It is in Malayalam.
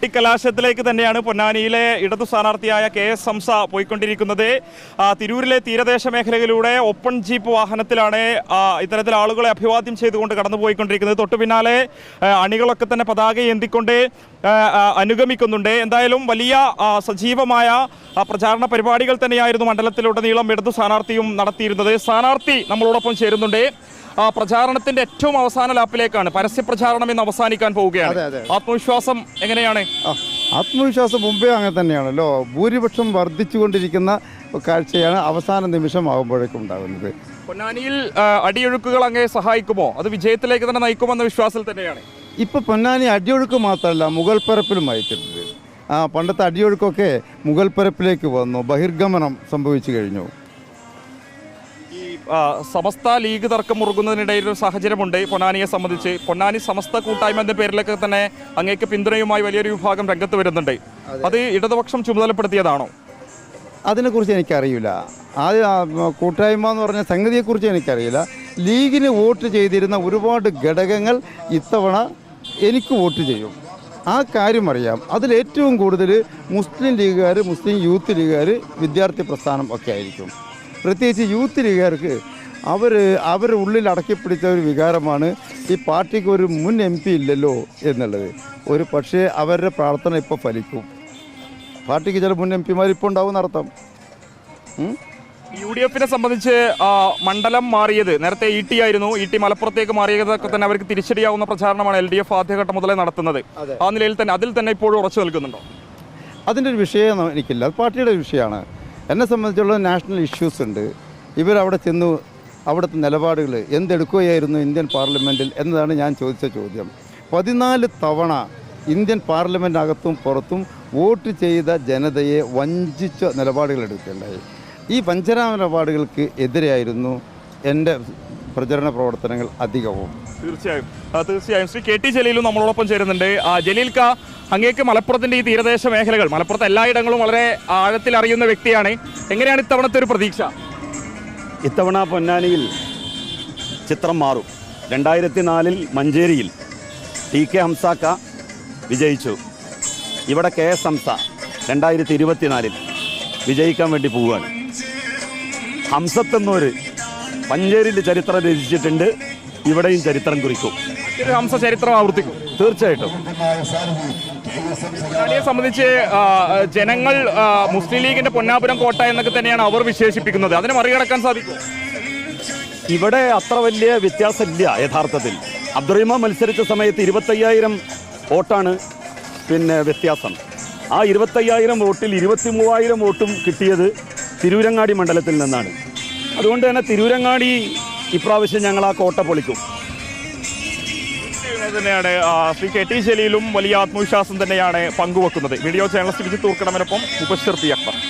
കൊട്ടിക്കലാശത്തിലേക്ക് തന്നെയാണ് പൊന്നാനിയിലെ ഇടതു സ്ഥാനാർത്ഥിയായ കെ എസ് ഹംസ പോയിക്കൊണ്ടിരിക്കുന്നത്. തിരൂരിലെ തീരദേശ മേഖലയിലൂടെ ഓപ്പൺ ജീപ്പ് വാഹനത്തിലാണ് ഇത്തരത്തിൽ ആളുകളെ അഭിവാദ്യം ചെയ്തുകൊണ്ട് കടന്നുപോയിക്കൊണ്ടിരിക്കുന്നത്. തൊട്ടു പിന്നാലെ അണികളൊക്കെ തന്നെ പതാക ആ, അനുഗമിക്കുന്നുണ്ട്. എന്തായാലും വലിയ സജീവമായ പ്രചാരണ പരിപാടികൾ തന്നെയായിരുന്നു മണ്ഡലത്തിലുടനീളം ഇടതു സ്ഥാനാർത്ഥിയും നടത്തിയിരുന്നത്. സ്ഥാനാർത്ഥി നമ്മളോടൊപ്പം ചേരുന്നുണ്ട്. പ്രചാരണത്തിന്റെ ഏറ്റവും അവസാന ലാപ്പിലേക്കാണ് പരസ്യ പ്രചാരണം ഇന്ന് അവസാനിക്കാൻ പോവുകയാണ്. ആത്മവിശ്വാസം എങ്ങനെയാണ്? ആത്മവിശ്വാസം മുമ്പേ അങ്ങനെ തന്നെയാണല്ലോ. ഭൂരിപക്ഷം വർദ്ധിച്ചുകൊണ്ടിരിക്കുന്ന കാഴ്ചയാണ് അവസാന നിമിഷമാകുമ്പോഴേക്കും ഉണ്ടാകുന്നത്. പൊന്നാനിയിൽ അടിയൊഴുക്കുകൾ അങ്ങേ സഹായിക്കുമോ? അത് വിജയത്തിലേക്ക് തന്നെ നയിക്കുമെന്ന വിശ്വാസത്തിൽ തന്നെയാണ്. ഇപ്പൊ പൊന്നാനി അടിയൊഴുക്ക് മാത്രമല്ല മുഗൾ പരപ്പിലും അയച്ചിട്ടുണ്ട് ആ പണ്ടത്തെ അടിയൊഴുക്കൊക്കെ മുഗൾ പരപ്പിലേക്ക് വന്നു. ബഹിർഗമനം സംഭവിച്ചു കഴിഞ്ഞു. സമസ്ത ലീഗ് തർക്കം മുറുകുന്നതിനിടയിൽ ഒരു സാഹചര്യമുണ്ട്. പൊന്നാനിയെ സംബന്ധിച്ച് പൊന്നാനി സമസ്ത കൂട്ടായ്മ എന്ന പേരിലൊക്കെ തന്നെ അങ്ങേക്ക് പിന്തുണയുമായി വലിയൊരു വിഭാഗം രംഗത്ത് വരുന്നുണ്ട്. അത്. ഇടതുപക്ഷം ചുമതലപ്പെടുത്തിയതാണോ? അതിനെക്കുറിച്ച് എനിക്കറിയില്ല. ആദ്യം ആ, കൂട്ടായ്മ എന്ന് പറഞ്ഞ സംഗതിയെക്കുറിച്ച് എനിക്കറിയില്ല. ലീഗിന് വോട്ട് ചെയ്തിരുന്ന ഒരുപാട് ഘടകങ്ങൾ ഇത്തവണ എനിക്ക് വോട്ട് ചെയ്യും. ആ കാര്യം അറിയാം. അതിലേറ്റവും കൂടുതൽ മുസ്ലിം ലീഗുകാർ മുസ്ലിം യൂത്ത് ലീഗുകാർ വിദ്യാർത്ഥി പ്രസ്ഥാനം ഒക്കെ ആയിരിക്കും. പ്രത്യേകിച്ച് യൂത്ത് ലീഗുകാർക്ക് അവർ അവർ ഉള്ളിൽ അടക്കിപ്പിടിച്ച ഒരു വികാരമാണ് ഈ പാർട്ടിക്ക് ഒരു മുൻ എം പി ഇല്ലല്ലോ എന്നുള്ളത്. ഒരു പക്ഷേ അവരുടെ പ്രാർത്ഥന ഇപ്പോൾ ഫലിക്കും. പാർട്ടിക്ക് ചില മുൻ എം പിമാർ ഇപ്പോൾ ഉണ്ടാവും എന്നർത്ഥം. യു ഡി എഫിനെ സംബന്ധിച്ച് മണ്ഡലം മാറിയത് നേരത്തെ ഇ ടി ആയിരുന്നു. ഇ ടി മലപ്പുറത്തേക്ക് മാറിയതൊക്കെ തന്നെ അവർക്ക് തിരിച്ചടിയാവുന്ന പ്രചാരണമാണ് എൽ ഡി എഫ് ആദ്യഘട്ടം മുതലേ നടത്തുന്നത്. ആ നിലയിൽ തന്നെ അതിൽ തന്നെ ഇപ്പോഴും ഉറച്ചു നിൽക്കുന്നുണ്ടോ? അതിന്റെ ഒരു വിഷയം എനിക്കില്ല. അത് പാർട്ടിയുടെ ഒരു വിഷയമാണ്. എന്നെ സംബന്ധിച്ചുള്ള നാഷണൽ ഇഷ്യൂസ് ഉണ്ട്. ഇവരവിടെ ചെന്നു അവിടുത്തെ നിലപാടുകൾ എന്തെടുക്കുകയായിരുന്നു ഇന്ത്യൻ പാർലമെന്റിൽ എന്നതാണ് ഞാൻ ചോദിച്ച ചോദ്യം. പതിനാല് തവണ ഇന്ത്യൻ പാർലമെന്റിനകത്തും പുറത്തും വോട്ട് ചെയ്ത ജനതയെ വഞ്ചിച്ച നിലപാടുകൾ എടുക്കുകയുണ്ടായി ഈ വഞ്ചനാ നിലപാടുകൾക്ക് എതിരെയായിരുന്നു എന്റെ പ്രചരണ പ്രവർത്തനങ്ങൾ അധികവും. തീർച്ചയായും. തീർച്ചയായും. ശ്രീ കെ ടി ജലീലും നമ്മളോടൊപ്പം ചേരുന്നുണ്ട്. ആ, ജലീൽ ക അങ്ങേക്ക് മലപ്പുറത്തിന്റെ ഈ തീരദേശ മേഖലകൾ മലപ്പുറത്തെ എല്ലായിടങ്ങളും വളരെ ആഴത്തിൽ അറിയുന്ന വ്യക്തിയാണ്. എങ്ങനെയാണ് ഇത്തവണത്തെ ഒരു പ്രതീക്ഷ? ഇത്തവണ പൊന്നാനിയിൽ ചിത്രം മാറും. രണ്ടായിരത്തി നാലിൽ മഞ്ചേരിയിൽ ടി കെ ഹംസാക്ക വിജയിച്ചു. ഇവിടെ കെ എസ് ഹംസ രണ്ടായിരത്തി ഇരുപത്തിനാലിൽ വിജയിക്കാൻ വേണ്ടി പോവുകയാണ്. ഹംസത്ത് മഞ്ചേരിയിൽ ചരിത്രം രചിച്ചിട്ടുണ്ട്. ഇവിടെയും ചരിത്രം കുറിക്കും. ഹംസ ചരിത്രം ആവർത്തിക്കും. തീർച്ചയായിട്ടും. പൊന്നാനിയെ സംബന്ധിച്ച് ജനങ്ങൾ മുസ്ലിം ലീഗിന്റെ പൊന്നാപുരം കോട്ട എന്നൊക്കെ തന്നെയാണ് അവർ വിശേഷിപ്പിക്കുന്നത്. അതിനെ മറികടക്കാൻ സാധിക്കും. ഇവിടെ അത്ര വലിയ വ്യത്യാസമില്ല യഥാർത്ഥത്തിൽ. അബ്ദുറഹിമ മത്സരിച്ച സമയത്ത് ഇരുപത്തയ്യായിരം വോട്ടാണ് പിന്നെ വ്യത്യാസം. ആ ഇരുപത്തയ്യായിരം വോട്ടിൽ ഇരുപത്തി മൂവായിരം വോട്ടും കിട്ടിയത് തിരൂരങ്ങാടി മണ്ഡലത്തിൽ നിന്നാണ്. അതുകൊണ്ട് തന്നെ തിരൂരങ്ങാടി ഇപ്രാവശ്യം ഞങ്ങൾ ആ കോട്ട പൊളിക്കും. തന്നെയാണ് ശ്രീ കെ ടി ജലീലും വലിയ ആത്മവിശ്വാസം തന്നെയാണ് പങ്കുവെക്കുന്നത്. വീഡിയോ ജേർണലിസ്റ്റ് വിജിത് തൂർക്കണമെന്നൊപ്പം പി അക്ബർ